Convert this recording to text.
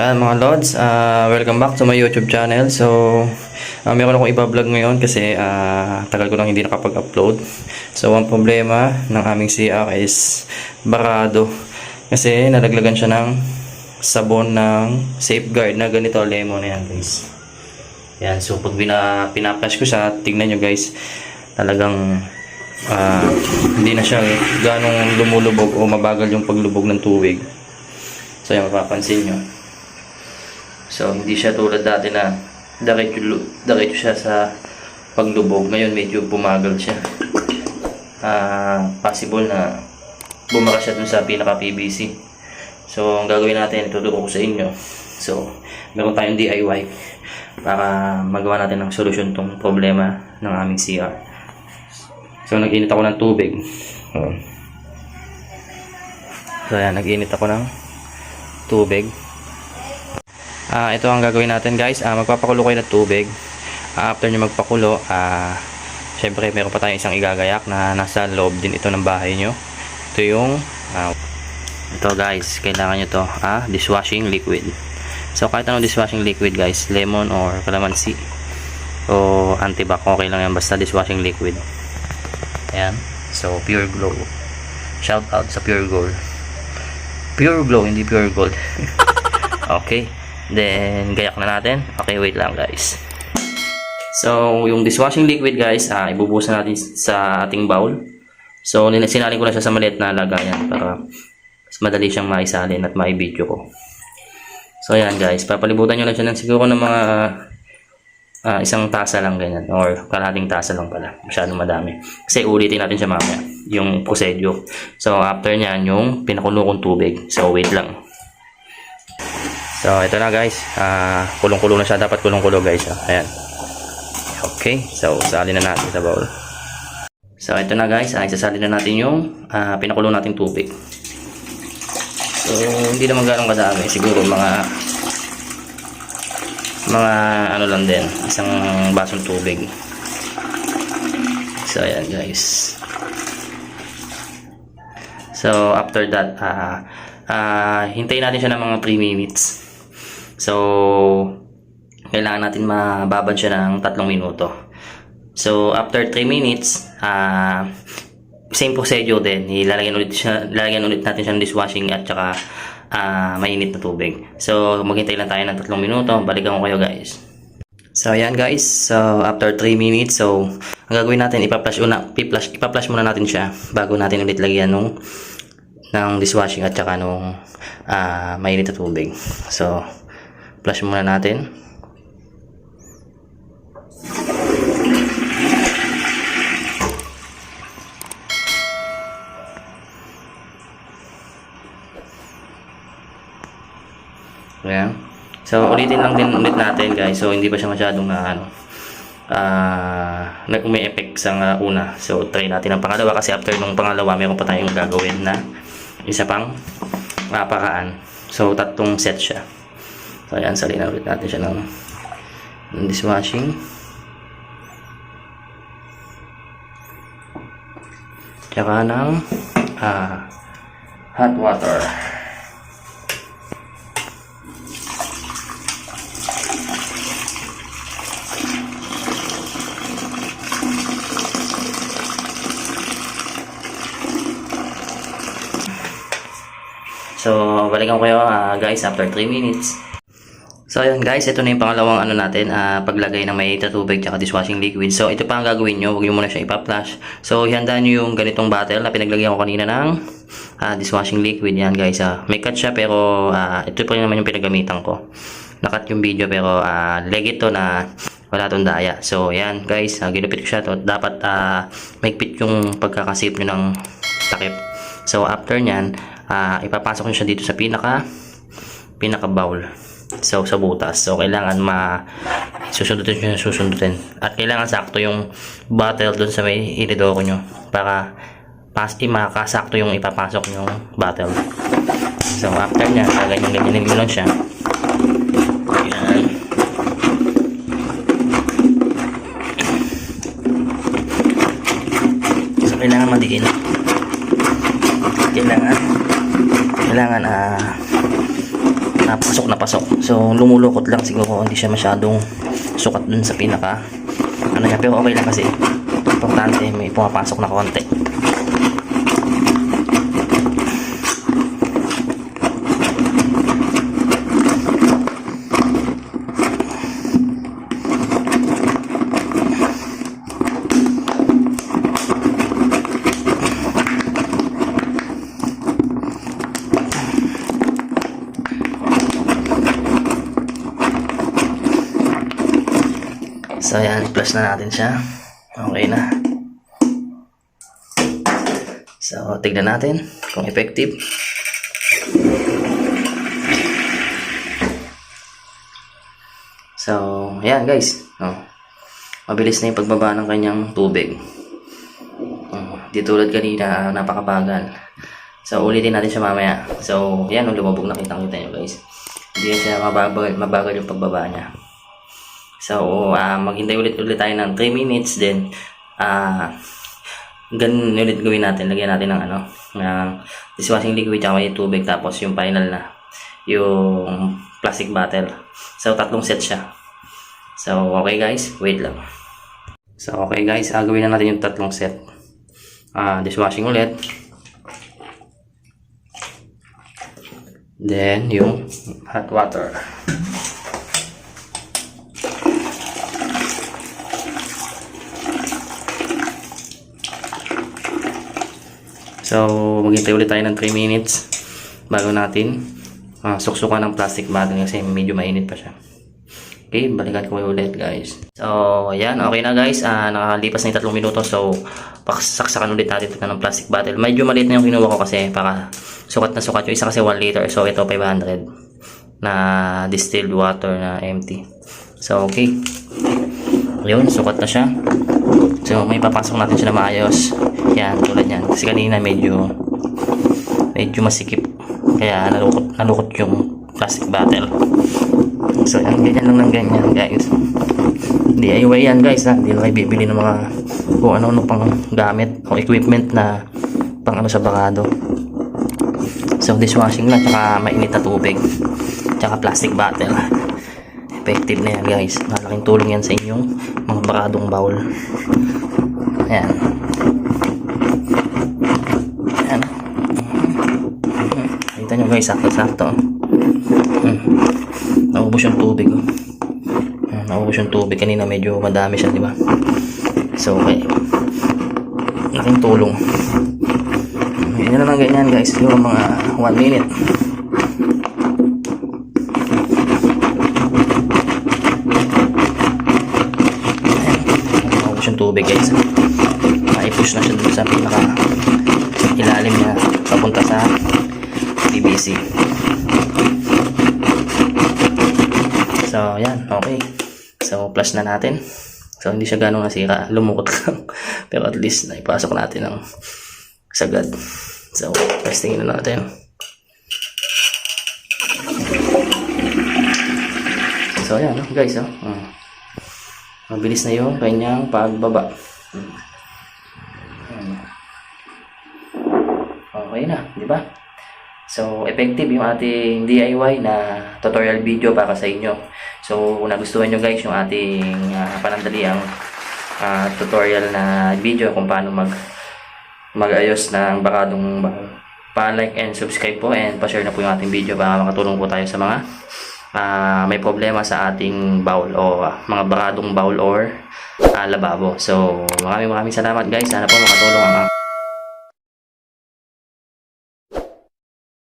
Ayan mga Lods, ah, welcome back to my YouTube channel. So, ah, meron akong iba-vlog ngayon kasi ah, tagal ko lang hindi nakapag-upload. So, ang problema ng aming CR is barado. Kasi nalaglagan siya ng sabon ng safeguard na ganito, lemon yan guys. Yan, so pag bina, pinapash ko siya, tignan nyo guys, talagang ah, hindi na siya ganong lumulubog o mabagal yung paglubog ng tubig. So, yan mapapansin nyo. So, hindi siya tulad dati na diretso, diretso siya sa paglubog. Ngayon, medyo bumagal siya. Ah, possible na bumara siya dun sa pinaka-PVC. So, ang gagawin natin, ituturo ko sa inyo. So, meron tayong DIY para magawa natin ng solusyon tong problema ng aming CR. So, nag-init ako ng tubig. So, ayan, nag-init ako ng tubig. Ah, ito ang gagawin natin guys. Ah, magpapakulo kayo ng tubig. Ah, after nyo magpakulo, ah, syempre meron pa tayong isang igagayak na nasa loob din ito ng bahay nyo. Ito yung, ah, ito guys, kailangan nyo to, ah, dishwashing liquid. So, kahit anong dishwashing liquid guys, lemon or calamansi o antibac, okay lang yan, basta dishwashing liquid. Ayan. So, pure glow. Shout out sa pure gold. Pure glow, hindi pure gold. okay. Then, gayak na natin. Okay, wait lang guys. So, yung dishwashing liquid guys, ah, ibubusan natin sa ating bowl. So, nin- sinalin ko na siya sa maliit na lagayan para mas madali siyang maisalin at maibidyo ko. So, ayan guys. Papalibutan nyo lang siya ng siguro ng mga ah, isang tasa lang ganyan or kalahating tasa lang pala. Masyadong madami. Kasi ulitin natin siya mamaya. Yung procedure. So, after nyan, yung pinakulo kong tubig. So, wait lang. So, ito na guys. Ah, kulong-kulo na siya. Dapat kulong-kulo guys. ah. Ayan. Okay. So, salin na natin sa bowl. So, ito na guys. Ah, isasali na natin yung ah, pinakulo nating tubig. So, hindi naman ganong kadami. Siguro mga mga ano lang din. Isang basong tubig. So, ayan guys. So, after that, ah ah, hintayin natin siya ng mga 3 minutes. So, kailangan natin mababad siya ng 3 minuto. So, after 3 minutes, ah same procedure din. Ilalagyan ulit, siya, lalagyan ulit natin siya ng dishwashing at saka ah, mainit na tubig. So, maghintay lang tayo ng 3 minuto. Balikan ko kayo guys. So, ayan guys. So, after 3 minutes, so, ang gagawin natin, ipa-flash, una, ipa-flash, ipa-flash muna natin siya bago natin ulit lagyan nung ng dishwashing at saka nung ah, mainit na tubig. So, flash muna natin. Ayan. So, ulitin lang din ulit natin guys. So, hindi pa siya masyadong na ano, ah uh, umi-effect sa nga una. So, try natin ang pangalawa kasi after nung pangalawa, meron pa tayong gagawin na isa pang uh, paraan. So, tatlong set siya. So, ayan, salina ulit natin siya ng, ng dishwashing. Tsaka ng ah, hot water. So, balikan ko kayo ah, guys after 3 minutes. So, ayun guys, ito na yung pangalawang ano natin, ah, paglagay ng may tubig tsaka dishwashing liquid. So, ito pa ang gagawin nyo, huwag nyo muna siya ipa-flash. So, ihanda nyo yung ganitong bottle na pinaglagyan ko kanina ng ah, dishwashing liquid. Yan guys, ah. may cut siya pero ah, ito pa rin naman yung pinagamitan ko. Nakat yung video pero ah, leg ito na wala tong daya. So, yan guys, ah, ginupit ko siya to. Dapat ah, maigpit yung pagkakasip nyo ng takip. So, after nyan, ah, ipapasok nyo siya dito sa pinaka pinaka bowl. So, sa butas. So, kailangan ma susundutin nyo susundutin. At kailangan sakto yung bottle dun sa may inidoro nyo para pas makakasakto yung ipapasok yung bottle. So, after nyan, ganyan ganyan nyo lang siya. Kailangan madiin. Kailangan kailangan ah ah, pasok na pasok. So, lumulukot lang siguro. Hindi siya masyadong sukat dun sa pinaka. Ano niya, pero okay lang kasi. Importante, may pumapasok na konti. So, ayan, plus na natin siya. Okay na. So, tignan natin kung effective. So, ayan guys. Oh, mabilis na yung pagbaba ng kanyang tubig. Oh, di tulad kanina, napakabagal. So, ulitin natin siya mamaya. So, ayan, oh, lumabog na kitang-kita nyo guys. Hindi siya mabagal, mabagal yung pagbaba niya. So, ah maghintay ulit-ulit tayo ng 3 minutes. Then, ah ganun ulit gawin natin. Lagyan natin ng ano, ng dishwashing liquid tsaka may tubig. Tapos yung final na, yung plastic bottle. So, tatlong set siya. So, okay guys, wait lang. So, okay guys, ah, gawin na natin yung tatlong set. Ah, dishwashing ulit. Then, yung hot water. So, maghintay ulit tayo ng 3 minutes bago natin ah, suksukan ng plastic bottle kasi medyo mainit pa siya. Okay, balikan ko ulit guys. So, ayan, okay na guys. Ah, nakalipas na yung tatlong minuto. So, paksaksakan ulit natin ito ng plastic bottle. Medyo maliit na yung kinuha ko kasi para sukat na sukat. Yung isa kasi 1 liter. So, ito 500 na distilled water na empty. So, okay. Yun, sukat na siya. So, may papasok natin siya na maayos. Yan, tulad yan. Kasi kanina medyo medyo masikip. Kaya nalukot, nalukot yung plastic bottle. So, yan, ganyan lang ng ganyan, guys. DIY yan, guys, ha. Hindi na kayo bibili ng mga kung ano-ano pang gamit o equipment na pang ano sa bakado. So, dishwashing lang, tsaka mainit na tubig. Tsaka plastic bottle. Effective na yan, guys. Malaking tulong yan sa inyong mga bakadong bowl. Ayan. Guys, sakto-sakto. Hmm. Naubos yung tubig. Oh. Hmm, naubos yung tubig. Kanina medyo madami siya, di ba? So, okay. Laking tulong. Ganyan na lang ganyan guys. Siguro mga 1 minute. Naubos yung tubig guys. Maipush na siya dun sa pinaka ilalim niya papunta sa PVC. So, yan. Okay. So, plus na natin. So, hindi siya ganong nasira. Lumukot lang. Pero at least, naipasok natin ng sagad. So, testingin na natin. So, ayan, no, guys. Oh. Hmm. Mabilis na yung kanyang pagbaba. Hmm. Okay na, di ba? So, effective yung ating DIY na tutorial video para sa inyo. So, kung nagustuhan nyo guys yung ating uh, panandaliang ah, tutorial na video kung paano mag magayos ng bakadong bahay. Pa-like and subscribe po and pa-share na po yung ating video para makatulong po tayo sa mga ah, may problema sa ating bowl o ah, mga bakadong bowl or ah, lababo. So, maraming maraming salamat guys. Sana po makatulong ang